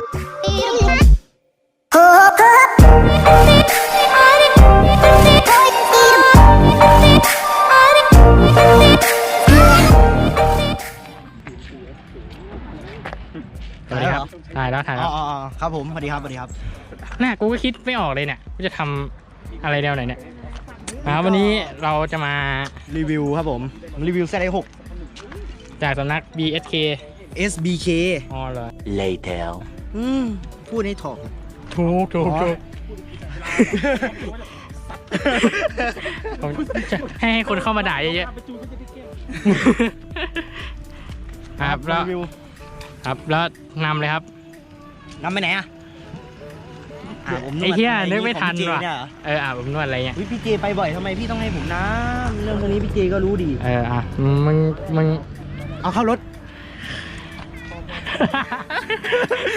สวัสดีครับถ่ายแล้วถ่ายอ๋แล้อวอ๋ออ๋อครับผมสวัสดีครับสวัสดีครับ น่ากูก็คิดไม่ออกเลยเนี่ยกูจะทำอะไรแนวไหนเนี่ยนะครับวันนี้เราจะมารีวิวครับผม รีวิว Z6 จากสำนัก BSK SBK อ๋อเหรอ Later. อืมพูดให้ถอกถูกถูกอ๋อถูกผมจะให้ให้คนเข้ามาด่าเยอะๆครับแล้วรีวิวครับแล้วนำเลยครับนำไปไหนอะอ่าผมนวดไอ้เหี้ยะรนึกไม่ทันของพี่เจว่ะเนี่ยเหรอเอออะผมนวดอะไรเงี้ยอุ๊ยพี่เจไปบ่อยทำไมพี่ต้องให้ผมนะเรื่องตรงนี้พี่เจก็รู้ดี เอออะมึงมึงเอาเข้ารถ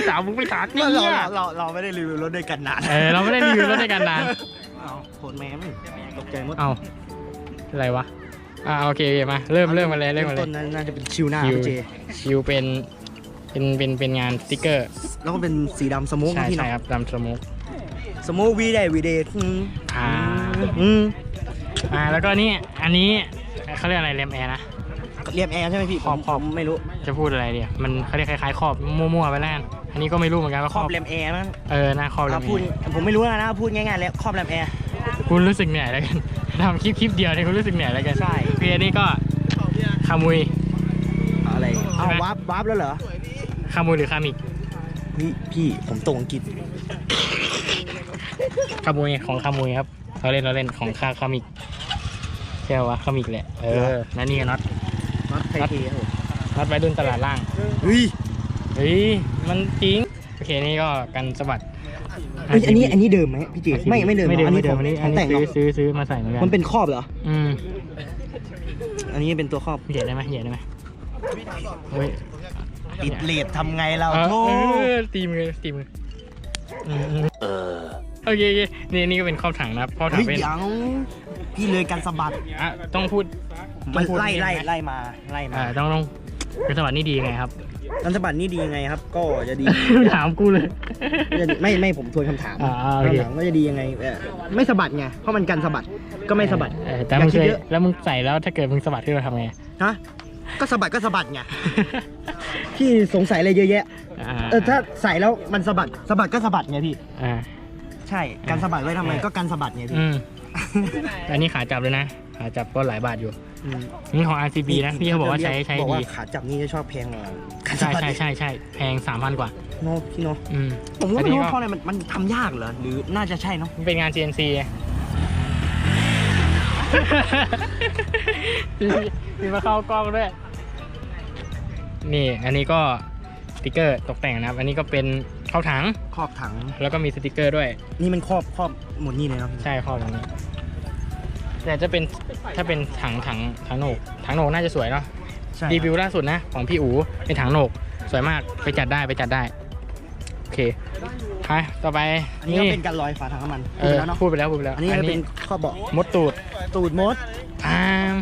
สาวมึงไปถามเราเนี่ยเราเราเราไม่ได้รีวิวรถด้วยกันนานเออเราไม่ได้รีวิวรถด้วยกันนานเอาโคตรแม่มตกใจหมดเอาอะไรวะอ่าโอเคโอเคมาเริ่มเริ่มมาเลยเริ่มมาเลต้ยนนั้นน่าจะเป็นชิวหน้าชิวพี่เจชิวเป็นเป็นเป็นเป็นงานสติกเกอร์ แล้วก็เป็นสีดำสโมุกใช่พี่ใช่เนาะครับดำสโมุกสโมุกวีเดย์วีเดย์อืมอ่าอืมอ่าแล้วก็นี่อันนี้เขาเรียกอะไรเลมแอร์นะ เรียบแอร์ใช่ไหมพี่ขอบผมผมไม่รู้จะพูดอะไรเดียมันเขาเรียกคล้ายๆครอบมั่วๆไปแล้วกันอันนี้ก็ไม่รู้เหมือนกันว่าคครรออบบแรมแอร์มั้งเออหน้าครอบเลอะมพูดแอร์ผมไม่รู้นะนะพูดง่ายๆแล้วครอบแรมแอร์กูรู้สึกเหนื่อยแล้วกัน ทำคลิปคลิปเดียวเนี่ยกูรู้สึกเหนื่อยแล้วกันใช่ คืออันนี้ก็คามุยอะไรเอาใช่ไหมวาร์ปวาร์ปแล้วเหรอคามุยหรือคามิกพี่พี่ผมตรงอังกฤษคามุยของคามุยครับเราเล่นเราเล่นของคาคามิกใช่ปะวะคามิกแหละเออนั่นนี่น็อตน็อต ไทยเทครับผมน็อตไว้รุ่นตลาดล่าง เฮ้ยเฮ้ย มันจริง โอเค นี่ก็กันสะบัด เฮ้ยอันนี้อันนี้เดิมไหมพี่เจ ไม่ไม่เดิมไม่เดิมอันไม่นี้เดิผมมอันนี้ผอันมนี้แต่งซื้อเนาะซื้อซื้อมาใส่เหมือนกันมันเป็นครอบเหรอ อืมอันนี้เป็นตัวครอบเหยียดได้ไหมเหยียดได้ไหมเฮ้ยติดเลดทำไงเราเออโธ่เออตีมือตีมืออืมอืม Uh. โอเคโอเคนี่นี่ก็เป็นครอบถังนะครับครอบถัเฮ้งยเป็น ยังพี่เลยกันสะบัด อะต้องพูดต้ มัอนงพูดไล่ไล่ใช่หมไล่มาไล่มาอ่าต้องต้องเป็นสวัสดิ์นี่ดีไงครับกันสะบัดนี่ดียังไงครับ ก็จะดี ถามกูเลยจะดีไม่ไม่ผมทวนคำถามอ่าโอเค คำถามว่าจะดียังไงเออไม่สะบัดไงเพราะมันกันสะบัดก็ไม่สะบัดเออแต่อย่ามึงคิดเคยเยอะแล้วมึงใส่แล้วถ้าเกิดมึงสะบัดขึ้นมาทำไงฮะก็สะบัดก็สะบัดไงพี่สงสัยอะไรเยอะแยะาเออถ้าใส่แล้วมันสะบัดสะบัดก็สะบัดไงพี่ อ่า ใช่กันสะบัดไว้ทำไมก็กันสะบัดไงพี่ อืม อันนี้ขาจับเลยนะ ขาจับก็หลายบาทอยู่อืมนี่ของ RCB นะ พี่เขาบอกว่าใช้ใช้บอกดีว่าขาจับนี่จะชอบแพงกว่ากันใช่สะบัดใช่ใช่ใช่แพงสามพันกว่าโนพี่โนอืม ผมก็อันไม่นี้รู้ก็เพราะอะไรมันมันทำยากเหรอหรือน่าจะใช่เนาะมันเป็นงาน CNC ไง มีมีมาเข้ากล้องด้วย นี่ อันนี้ก็ส ติกเกอร์ตกแต่งนะครับ อันนี้ก็เป็นเข้าถัง ครอบถัง แล้วก็มีสติกเกอร์ด้วย นี่มันครอบครอบหมดนี่เลยเนาะใช่ข้อตรงนี้แต่จะเป็นถ้าเป็นถังถังถังโหนกถังโหนกน่าจะสวยเนาะใช่รีวิวล่าสุดนะ ของพี่อู๋เป็นถังโหนก สวยมากไปจัดได้ไปจัดได้ โอเคไปต่อไปอันนี้ก็เป็นการลอยฝาถังน้ำมันเอพูดอไปแล้วเนาะพูดไปแล้วพูดไปแล้วอันนี้ก็เป็นครอบเบาะมดตูดตูดมดตาม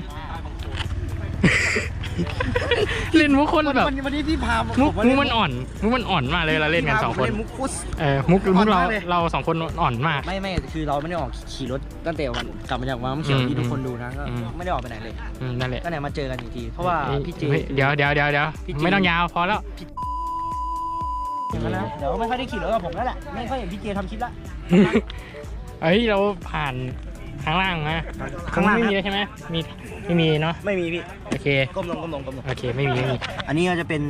เล่นมุกคนแบบวันวันนี้พี่พามุกผมุกมันอ่อนมุกมันอ่อนมากเลยเราเล่นกันสองคนพี่พาผมเล่นมุกคุสเออมุกมุกเราอ่อนมากเลยเราสองคนอ่อนมากไม่ไม่คือเราไม่ได้ออกขี่รถตั้งแต่วันกลับมาจากวังน้ำเขียวอืมที่ทุกคนดูนะก็อืมไม่ได้ออกไปไหนเลยอืมนั่นแหละตั้งแต่มาเจอกันอีกทีเพราะว่าพี่เจฮ้ยเดี๋ยวเดี๋ยวเดี๋ยวเดี๋ยวพี่เจไม่ต้องยาวพอแล้วอย่างนั้นนะเดี๋ยวไม่ค่อยได้ขี่รถกับผมแล้วแหละไม่ค่อยเห็นพี่เจทำคลิปละเฮ้ยเราผ่านข้างล่างนะข้างล่างไม่นะมีเลยใช่ไหมมีไม่มีเนาะไม่มีพี่ โอเค ก้มลงก้มลงก้มลง โอเค ไม่มีไม่มี อันนี้ก็จะเป็น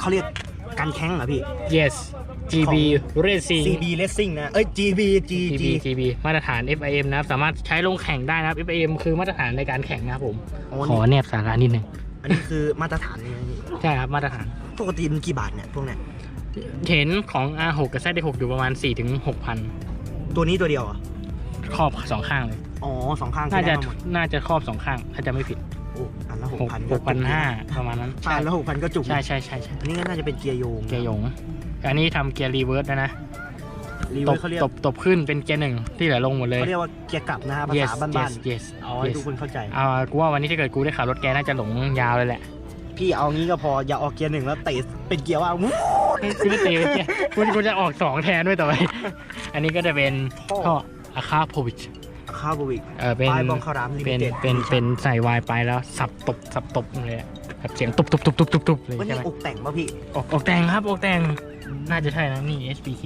เขาเรียกการแข่งเหรอพี่ yes GB Racing CB Racing นะ เอ้ย GB G GB G GB มาตรฐาน FIM นะครับ สามารถใช้ลงแข่งได้นะครับ FIM คือมาตรฐานในการแข่งนะครับผมอ๋อขอแนบสาระนิดนึง อันนี้คือมาตรฐานเลยนะพี่ใช่ครับ มาตรฐาน ปกติมันกี่บาทเนี่ยพวกเนี้ยเห็นของ R6 กับ Z6 อยู่ประมาณ4ถึง6,000ตัวนี้ตัวเดียวเหรอะครอบสองข้างเลย อ๋อสองข้างน่าจะคือได้มาหมดน่าจะครอบสองข้าง ถ้าจะไม่ผิด โอ้อันละหก6พัน6,500ประมาณนั้นใช่แล้วหกพันก็จุกใช่ใช่ใช่ใช่อันนี้ก็น่าจะเป็นเกียร์โยงเกียร์หยง อันนี้ทำเกียร์รีเวิร์สนะนะรีตเวิบร์สเขาเรียกตบตบขึ้นเป็นเกียร์หนึ่งที่เหลือลงหมดเลยเขาเรียกว่าเกียร์กลับนะฮะภา yes ษาบ้าน yes yes ๆเอาให้ทุกคนเข้าใจเอากูว่าวันนี้ถ้าเกิดกูได้ขับรถแกน่าจะหลงยาวเลยแหละพี่เอางี้ก็พออย่าออกเกียร์หนึ่งแล้วเตะเป็นเกียร์ว่าวู้กูจะตีไปเจ๊กูกูจะออกสองแทนด้วยต่อไปอันนี้ก็จะเป็นท่ออาคาโพวิช คาร์บวิกเออเป็นปลายบองคารามลิมิเป็นเต็ดเป็นเป็นใส่วายไปแล้วสับตบสับตบเลยอะแบบเสียงตุบตุบตุบตุบตุบตุบเลยวันใช่นี้ไหมอกแต่งป่ะพี่ ออกออกแต่งครับออกแต่งน่าจะใช่นะนี่ SPK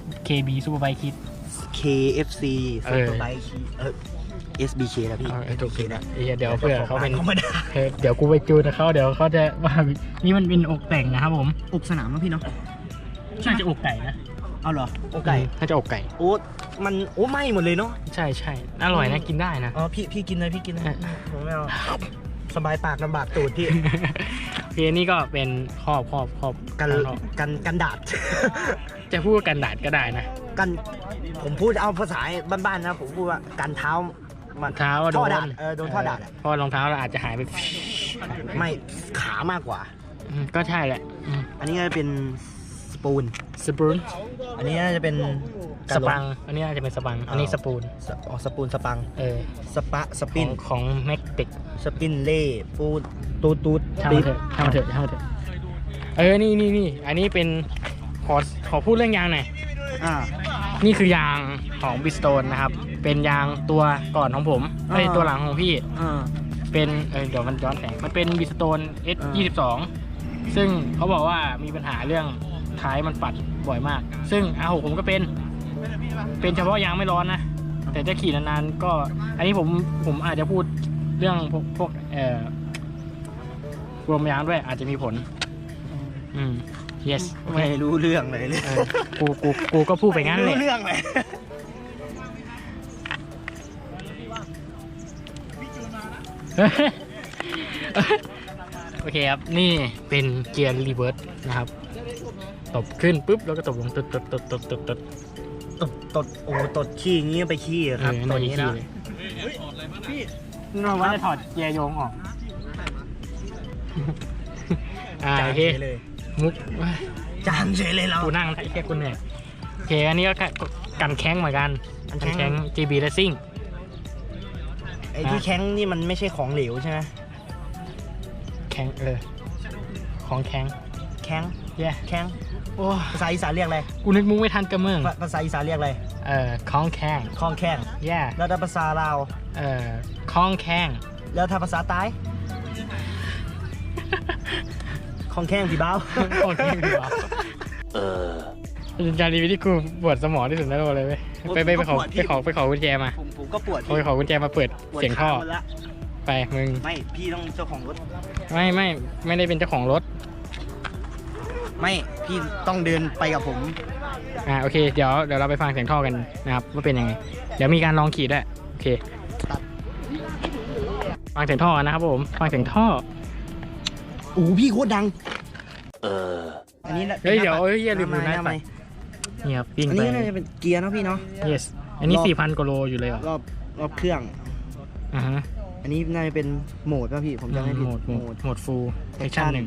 SKB Superbike Kit KFC เออ Super Bike เออ SBK นะพี่ เอาไอ้ถูกผิดนะไอ้เหี้ยเดี๋ยวเพื่อเขาเป็นธรรมดาเออเดี๋ยวกูไปจูนกับเขาเดี๋ยวเขาจะว่านี่มันเป็นอกแต่งนะครับผมอกสนามนะพี่เนาะใช่จะอกไก่นะเอาเหรออกไก่ น่าจะอกไก่ โอ้ มันโอ้ไหม้หมดเลยเนาะใช่ใช่อร่อยนะกินได้นะ อ๋อพี่พี่กินเลยพี่กินเลยอะผมไม่เอาสบายปากลำบากตูดพี่โอเคนี่ก็เป็นครอบครอบครอบกันข้างนอกกันกันดาดจะพูดว่ากันดาดก็ได้นะกันผมพูดเอาภาษาบ้านๆนะผมพูดว่ากันเท้ามันเท้าโดท่อนดาดเออโดนท่อดาดอะเพราะรองเท้าเราอาจจะหายไปไม่ขามากกว่าอืมก็ใช่แหละอืมอันนี้ก็จะเป็นสปูนสปูนอันนี้น่าจะเป็น สปังอันนี้น่าจะเป็นสปัง อันนี้สปูน สอ๋อสปูนสปัง เออสปะสขปิอนงของแม็กติกสปินเล่ปูดตูดตูดช่างมันเถอะช่างมันเถอะช่างมันเถอะเออ นี่นี่นี่ อันนี้เป็นขอขอพูดเรื่องยางหน่อย อ่า นี่คือยางของบิสโตนนะครับ เป็นยางตัวก่อนของผมเอ้ยอ่า ตัวหลังของพี่ อ่า เป็นเออเดี๋ยวมันย้อนแสง มันเป็นบิสโตน S 22ซึ่งเขาบอกว่ามีปัญหาเรื่องท้ายมันปัดบ่อยมาก ซึ่ง R6 ผมก็เป็น เป็นเฉพาะยางไม่ร้อนนะ แต่จะขี่นานๆก็ อันนี้ผมผมอาจจะพูดเรื่องพวกพวกเอ่อรวมยางด้วยอาจจะมีผล อืม yes ไม่รู้เรื่องเลยเลยเออกูกูกูก็พูดไปงั้นไม่เลยรู้เรื่องเลยโอเคครับ นี่เป็นเกียร์รีเวิร์สนะครับ ตบขึ้นปุ๊บ แล้วก็ตบลงตึ๊ดตึ๊ดตึ๊ดตึ๊ดตึ๊ด ตึ๊ดตดตดโอ้ตดขี้อย่างงี้ไปขี้อะเอครับอตน่าดจะนี้ขี้นะเลยเราว่าจะถอดเกียร์โยงออกอ่าจางโอเคเฉยเลยมุกจางเฉยเลยเรา กูนั่งแค่กูเหนื่อยโอเค อันนี้ก็กันแข้งเหมือนกันกันกันแข้งแข้ง GB Racing ไอ้ที่แข้งนี่มันไม่ใช่ของเหลวใช่ไหมแข้งเออของแข้งแข้งแย่แข้ง โอ้ภาษาอีสานเรียกอะไรกูนึกมุกไม่ทันกระเมืองภาภาษาอีสานเรียกอะไรเอ่อของแข้งคองแข้งแย่แล้วถ้าภาษาลาวเอ่อของแข้งแล้วถ้าภาษาใต้คองแข้งพี่บ้าวโอเคดีกว่าเออจารีวิที่กูปวดสมองที่สุดในโลกเลยเว้ยไปไปไปขอไปขอไปขอกุญแจมาผมผมก็ปวดไปขอกุญแจมาเปิดปวดเสียงท่อขาหมดละไปมึงไม่พี่ต้องเจ้าของรถไม่ไม่ไม่ได้เป็นเจ้าของรถ ไม่พี่ต้องเดินไปกับผม อ่าโอเคเดี๋ยวเดี๋ยวเราไปฟังเสียงท่อกันนะครับว่าเป็นยังไง เดี๋ยวมีการลองขี่ด้วยโอเคตัดฟังเสียงท่อกันนะครับผมฟังเสียงท่อโอ้โหพี่โคตรดัง เออ อันนี้น่ะเฮ้ยป็นเดี๋ยวหน้าเฮ้ยอย่าลืมหดูน้านะไม้นี่ครับวิ่งอันไป นี้น่าจะเป็นเกียร์นะพี่เนาะ yes อันนี้ รอบสี่พันกว่าโลอยู่เลยเหรอรอบรอบเครื่อง อ่าฮะอันนี้น่าจะเป็นโหมดป่ะพี่ผมจำไม่ผิดโหมดโหมดโหมดฟูลเซ Action ชั่นหนึ่ง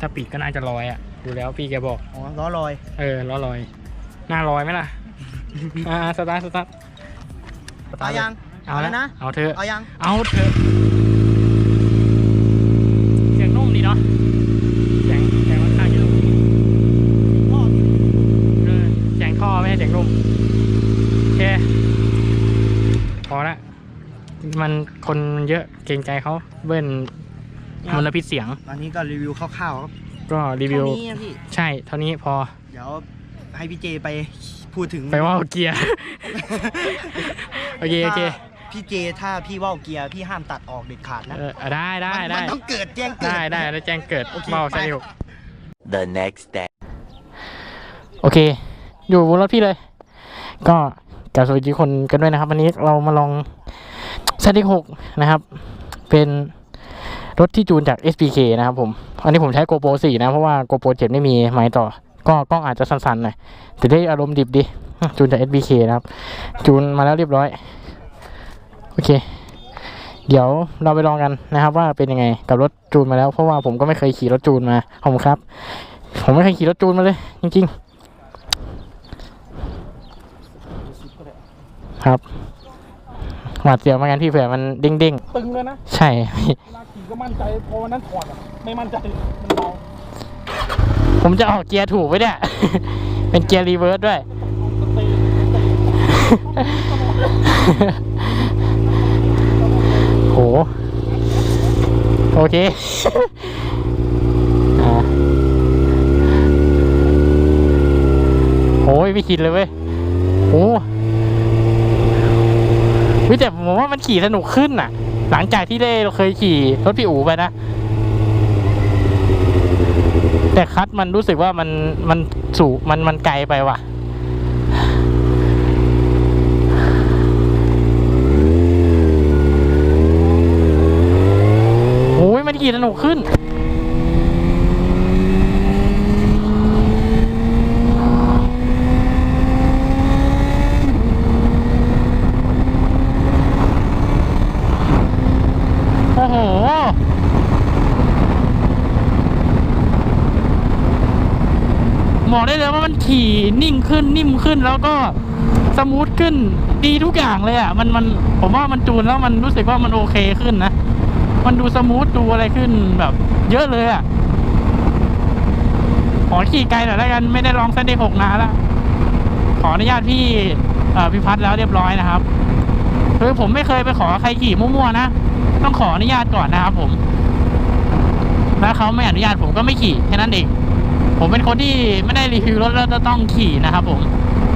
ถ้าปิดก็น่าจะลอยอะ ดูแล้วพี่แกบอกอ๋อล้อลอย เออล้อลอย หน้าลอยไหมล่ะ อ่าสตาร์ทสตาร์ทเอายังเอาแล้วนะ เอาเถอะเอายัง เอาเถอะเสียงนุ่มดีเนาะเสียงเสียงค่อนข้างจะนุ่มเออเสียงท่อไม่ใช่เสียงนุ่มโอเคพอละมันคนเยอะเกรงใจเขาเบิ้ลมลพิษเสียง อันนี้ก็รีวิวคร่าวๆครับ ก็รีวิว เท่านี้นะพี่ ใช่เท่านี้พอ เดี๋ยวให้พี่เจไปพูดถึงไปว่าเกียร์ โอเคโอเค ถ้าพี่เจถ้าพี่ว่าวเกียร์พี่ห้ามตัดออกเด็ดขาดนะเออได้ได้มันได้มันต้องเกิดแจ้งเกิด ได้ได้แล้วแจ้งเกิดโอเคเบาไปสนิท The next day. โอเค อยู่บนรถพี่เลย ก็กล่าวสวัสดีคนกันด้วยนะครับ วันนี้เรามาลองซ d หกนะครับ เป็น รถที่จูนจาก SPK นะครับผม อันนี้ผมใช้ GoPro 4 นะ เพราะว่า GoPro 7 ไม่มีไม้ต่อ ก็กล้องอาจจะสั่นๆหน่อย แต่ได้อารมณ์ดิบดี จูนจาก SPK นะครับ จูนมาแล้วเรียบร้อย โอเค เดี๋ยวเราไปลองกันนะครับ ว่าเป็นยังไงกับรถจูนมาแล้ว เพราะว่าผมก็ไม่เคยขี่รถจูนมาขอบคุณครับ ผมไม่เคยขี่รถจูนมาเลย จริง ๆ ครับหวาดเสียวเหมือนกันที่เผื่อมันเด้งตึงเลยนะๆใช่เวลาขี่ ก็มั่นใจพอวันนั้นถอดอะไม่มั่นใจมันเบาผมจะออกเกียร์ถูกไว้เนี่ย เป็นเกียร์รีเวิร์สด้วยโห โอเค อ่าโอ้ยไม่คิดเลยเว้ยโอ้วิแต่ผมว่ามันขี่สนุกขึ้นน่ะ หลังจากที่เล่เราเคยขี่รถพี่อู๋ไปนะ แต่คัดมันรู้สึกว่ามันมันสูงมันมันไกลไปว่ะโอ้ยมันขี่สนุกขึ้น โอ้โห บอกได้เลยว่ามันขี่นิ่งขึ้นนิ่มขึ้นแล้วก็สมูทขึ้นดีทุกอย่างเลยอะมันมันผมว่ามันจูนแล้วมันรู้สึกว่ามันโอเคขึ้นนะ มันดูสมูทดูอะไรขึ้นแบบ เยอะเลยอะขอขี่ไกลหน่อยแล้วกันไม่ได้ลองเส้นเดหกนาแล้วขออนุญาตพี่เอ่อพี่พัดแล้วเรียบร้อยนะครับคือผมไม่เคยไปขอใครขี่มั่วๆนะต้องขออนุญาตก่อนนะครับผมแล้วเขาไม่อนุญาตผมก็ไม่ขี่แค่นั้นเอง ผมเป็นคนที่ไม่ได้รีวิวรถแล้วจะต้องขี่นะครับผม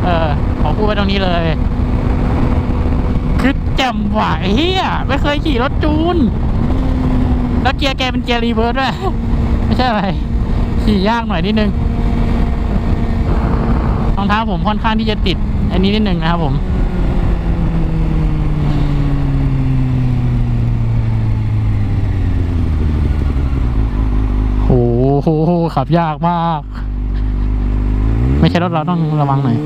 เออขอพูดไว้ตรงนี้เลย คือแจ่มหวายเฮียไม่เคยขี่รถจูน แล้วเกียร์แกเป็นเกียร์รีเวิร์สด้วย ไม่ใช่อะไร ขี่ยากหน่อยนิดนึงรองเท้าผมค่อนข้างที่จะติด อันนี้นิดนึงนะครับผม โอ้ โหขับยากมาก ไม่ใช่รถเราต้องระวังหน่อย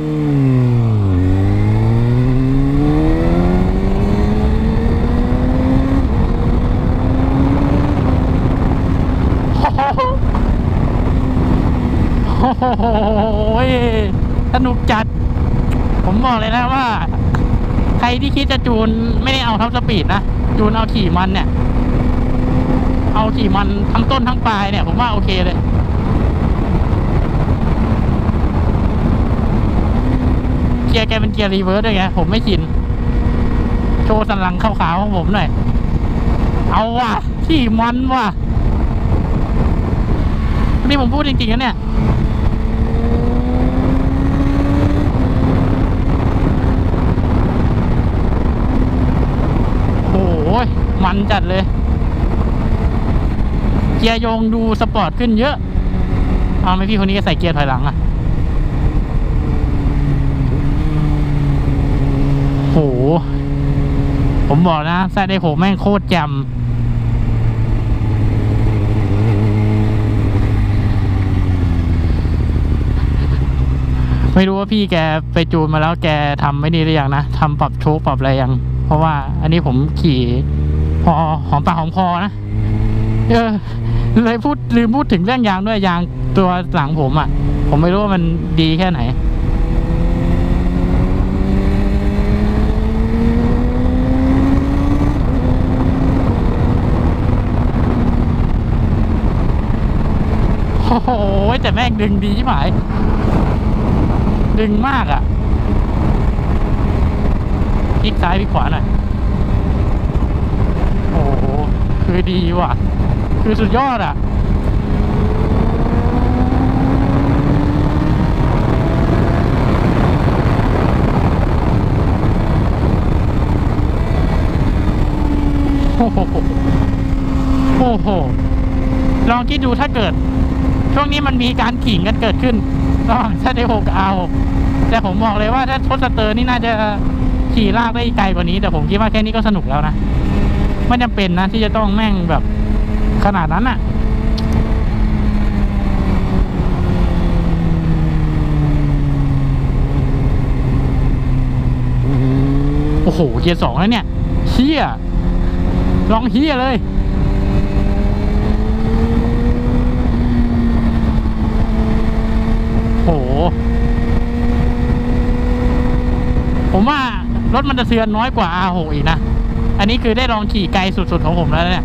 โอ้โหสนุกจัด ผมบอกเลยนะว่า ใครที่คิดจะจูนไม่ได้เอาท็อปสปีดนะ จูนเอาขี่มันเนี่ย เอาขี่มันทั้งต้นทั้งปลายเนี่ย ผมว่าโอเคเลยเกียร์แกเป็นเกียร์รีเวิร์สด้วยไงผมไม่ชินโชว์สันหลังขาวๆของผมหน่อย เอาว่ะขี่มันว่ะนี่ผมพูดจริงๆนะเนี่ยโอ้โหมันจัดเลย กียร์ยงดูสปอร์ตขึ้นเยอะเอาไหมพี่คนนี้ก็ใส่เกียร์ถอยหลังอะโหผมบอกนะแซดเอโหแม่งโคตรแจมไม่รู้ว่าพี่แกไปจูนมาแล้วแกทำไม่ดีหรือยังนะทำปรับโชคปรับอะไรยัง เพราะว่าอันนี้ผมขี่พอหอมปากหอมคอนะ เออ เลยพูดลืมพูดถึงเรื่องยางด้วยยางตัวหลังผมอะ่ะ ผมไม่รู้ว่ามันดีแค่ไหนโอ้โหแต่แม่งดึงดีใช่ไหมดึงมากอะ่ะพลิกซ้ายพลิกขวาหน่อย โอ้โห คือดีว่ะ คือสุดยอดอะโอ้โหโอ้โห ลองคิดดูถ้าเกิด ช่วงนี้มันมีการขิงกันเกิดขึ้นระหว่างถ้าได้หกเอาแต่ผมบอกเลยว่าถ้าทดสเตอร์นี่น่าจะขี่ลากได้ไกลกว่านี้ แต่ผมคิดว่าแค่นี้ก็สนุกแล้วนะ ไม่จำเป็นนะที่จะต้องแม่งแบบ ขนาดนั้นอะโอ้โห เกียร์สองแล้วเนี่ยเฮียลองเฮียเลย โห ผมว่ารถมันจะเทือนน้อยกว่า R6 อีกนะ อันนี้คือได้ลองขี่ไกลสุดๆของผมแล้วเนี่ย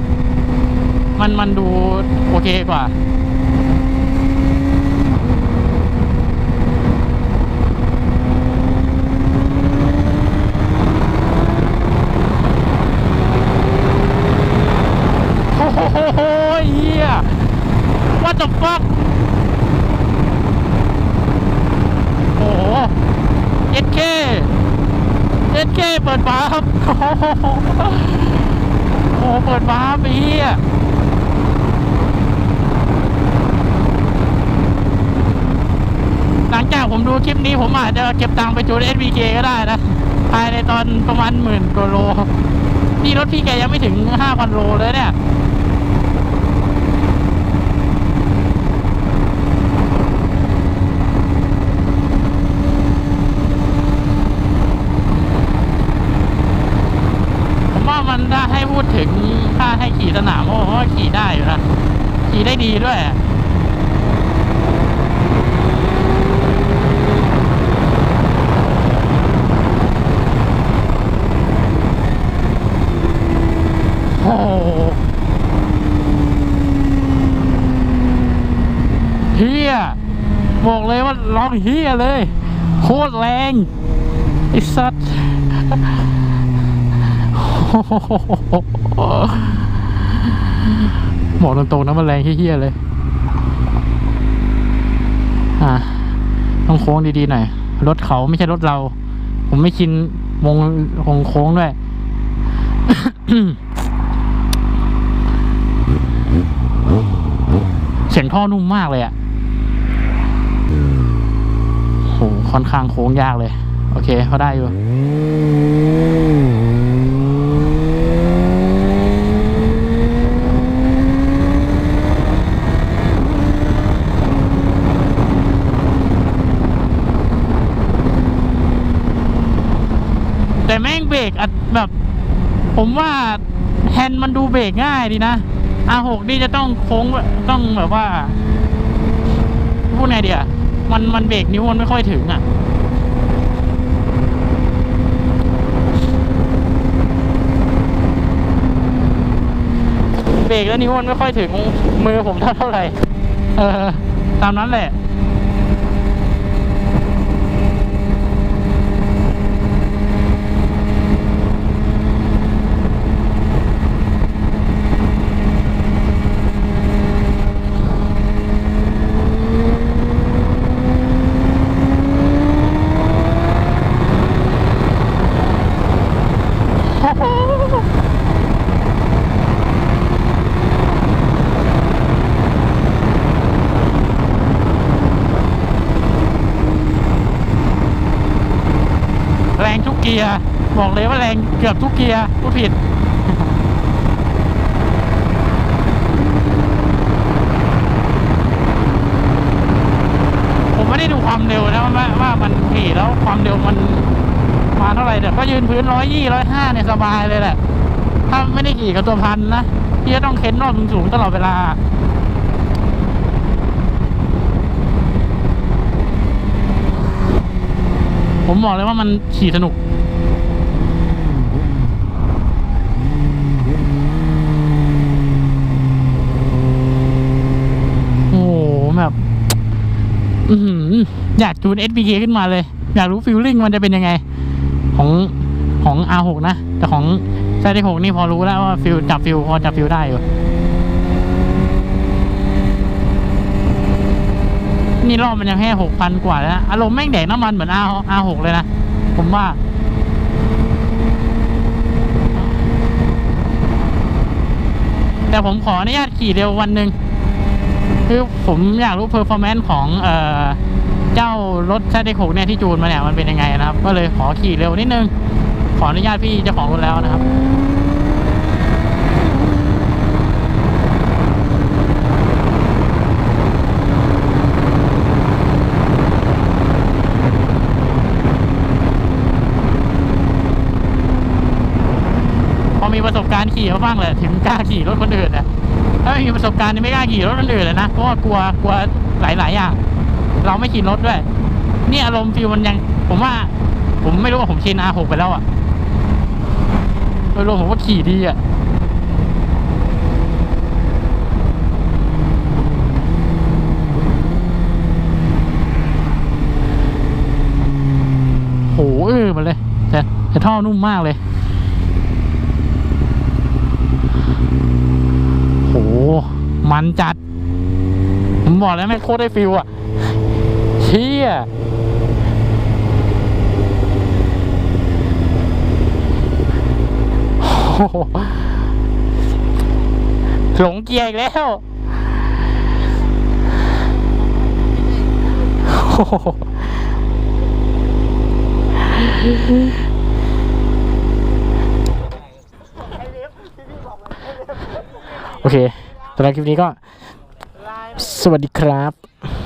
มันมันดูโอเคกว่าโอ้โหเอ็ดเคเอ็ดเคเปิดบ้าครับ โอ้โห เปิดบ้าไปเฮีย ลังจากผมดูคลิปนี้ผมอาจจะเก็บตังค์ไปจูน SBK ก็ได้นะ ภายในตอนประมาณหมื่นกว่าโลนี่รถพี่แกยังไม่ถึงห้าพันโลเลยเนี่ย ผมว่ามันถ้าให้พูดถึงถ้าให้ขี่สนามโอ้ผมว่าขี่ได้อยู่นะ ขี่ได้ดีด้วย โอ้โห เฮียบอกเลยว่าร้องเฮียเลย โคตรแรงไอ้สัตว์บอกตรงๆนะมันแรงเฮี้ยเลย อะ ต้องโค้งดีๆหน่อย รถเขาไม่ใช่รถเรา ผมไม่ชินวงวงโค้งด้วย เสียงท่อนุ่มมากเลยอะ่ะ หค่อนข้างโค้งยากเลย โอเคเขาได้อยู่แต่แม่งเบรกอัดแบบ ผมว่าแฮนด์มันดูเบรกง่ายดีนะ R6 นี่จะต้องโค้งต้องแบบว่า พูดไงเดีย มันมันเบรกนิ้วมันไม่ค่อยถึงอะเบรกแล้วนิ้วมันไม่ค่อยถึงมือผมเท่าเท่าไหร่เออตามนั้นแหละ แรงทุกเกียร์ บอกเลยว่าแรงเกือบทุกเกียร์พูดผิดผมไม่ได้ดูความเร็วนะว่าว่ามันขี่แล้วความเร็วมันมาเท่าไหร่แต่ก็ยืนพื้นร้อยยี่ร้อยห้าเนี่ยสบายเลยแหละ ถ้าไม่ได้ขี่กับตัวพันนะพี่จะต้องเค้นรอบสูงๆตลอดเวลา ผมบอกเลยว่ามันขี่สนุก โอ้โหแบบ อยากจูน SBK ขึ้นมาเลย อยากรู้ฟิลลิ่งมันจะเป็นยังไง ของของ R6 นะ แต่ของไซด์6นี่พอรู้แล้วว่าฟิลจับฟิลพอจับฟิลได้อยู่นี่รอบมันยังแค่หกพันกว่าแล้ว อารมณ์แม่งแดกน้ำมันเหมือน R R6 เลยนะ ผมว่า แต่ผมขออนุญาตขี่เร็ววันหนึ่งคือผมอยากรู้เพอร์ฟอร์แมนซ์ของ เอ่อ เจ้ารถแซดหกเนี่ยที่จูนมาเนี่ยมันเป็นยังไงนะครับ ก็เลยขอขี่เร็วนิดนึง ขออนุญาตพี่เจ้าของรถแล้วนะครับพอมีประสบการณ์ขี่มาบ้างแหละถึงกล้าขี่รถคนอื่นนะถ้าไม่มีประสบการณ์นี่ไม่กล้าขี่รถคนอื่นเลยนะเพราะว่ากลัวกลัวหลายๆอย่าง เราไม่ขี่รถด้วย นี่อารมณ์ฟิลมันยัง ผมว่า ผมไม่รู้ว่าผมชิน R6 ไปแล้วอะโดยรวมผมว่าขี่ดีอะโหเออมาเลย แต่แต่ท่อนุ่มมากเลยโหมันจัด ผมบอกแล้วแม่โคตรได้ฟิลอะ ชี่ยหลงเกียร์อีกแล้วโอ้โหโอเคสำหรับคลิปนี้ก็ สวัสดีครับ